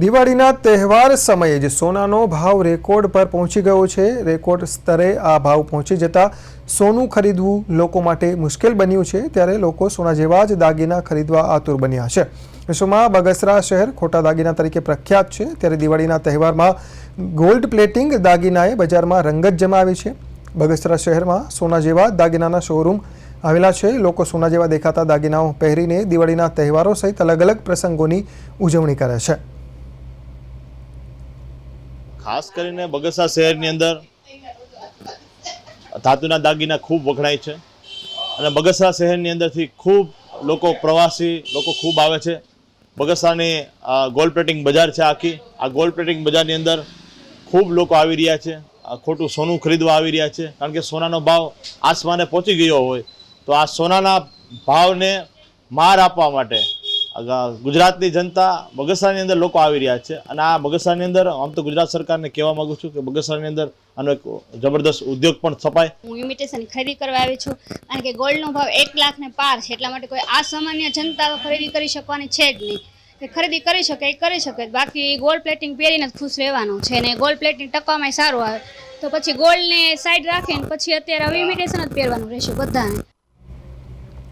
દિવાળીના તહેવાર સમયે જ સોનાનો ભાવ રેકોર્ડ પર પહોંચી ગયો છે. રેકોર્ડ સ્તરે આ ભાવ પહોંચી જતાં સોનું ખરીદવું લોકો માટે મુશ્કેલ બન્યું છે. ત્યારે લોકો સોના જેવા જ દાગીના ખરીદવા આતુર બન્યા છે. વિશ્વમાં બગસરા શહેર ખોટા દાગીના તરીકે પ્રખ્યાત છે. ત્યારે દિવાળીના તહેવારમાં ગોલ્ડ પ્લેટિંગ દાગીનાએ બજારમાં રંગત જમાવી છે. બગસરા શહેરમાં સોના જેવા દાગીનાના શોરૂમ આવેલા છે. લોકો સોના જેવા દેખાતા દાગીનાઓ પહેરીને દિવાળીના તહેવારો સહિત અલગ અલગ પ્રસંગોની ઉજવણી કરે છે. ખાસ કરીને બગસા શહેરની અંદર ધાતુના દાગીના ખૂબ વખણાય છે. અને બગસરા શહેરની અંદરથી ખૂબ લોકો પ્રવાસી લોકો ખૂબ આવે છે. બગસરાની ગોલ્ડ પ્લેટિંગ બજાર છે આખી. આ ગોલ્ડ પ્લેટિંગ બજારની અંદર ખૂબ લોકો આવી રહ્યા છે. ખોટું સોનું ખરીદવા આવી રહ્યા છે. કારણ કે સોનાનો ભાવ આસમાને પહોંચી ગયો હોય તો આ સોનાના ભાવને માર આપવા માટે ગુજરાતની જનતા બગસરાની અંદર લોકો આવી રહ્યા છે. અને આ બગસરાની અંદર આમ તો ગુજરાત સરકારને કહેવા માંગુ છું કે બગસરાની અંદર આનો એક જબરદસ્ત ઉદ્યોગ પણ સ્થપાય હું ઇમિટેશન ખરીદી કરવા આવી છું. કારણ કે ગોલ્ડનો ભાવ એક લાખને પાર છે, એટલા માટે કોઈ આ સામાન્ય જનતા ખરીદી કરી શકવાની છે જ નહીં. ખરીદી કરી શકે, એ કરી શકે, બાકી ગોલ્ડ પ્લેટિંગ પહેરીને જ ખુશ રહેવાનું છે ને ગોલ્ડ પ્લેટિંગ ટકવામાં સારું આવે. તો પછી ગોલ્ડને સાઈડ રાખીને પછી અત્યારે હવે ઇમિટેશન જ પહેરવાનું રહેશે બધાને.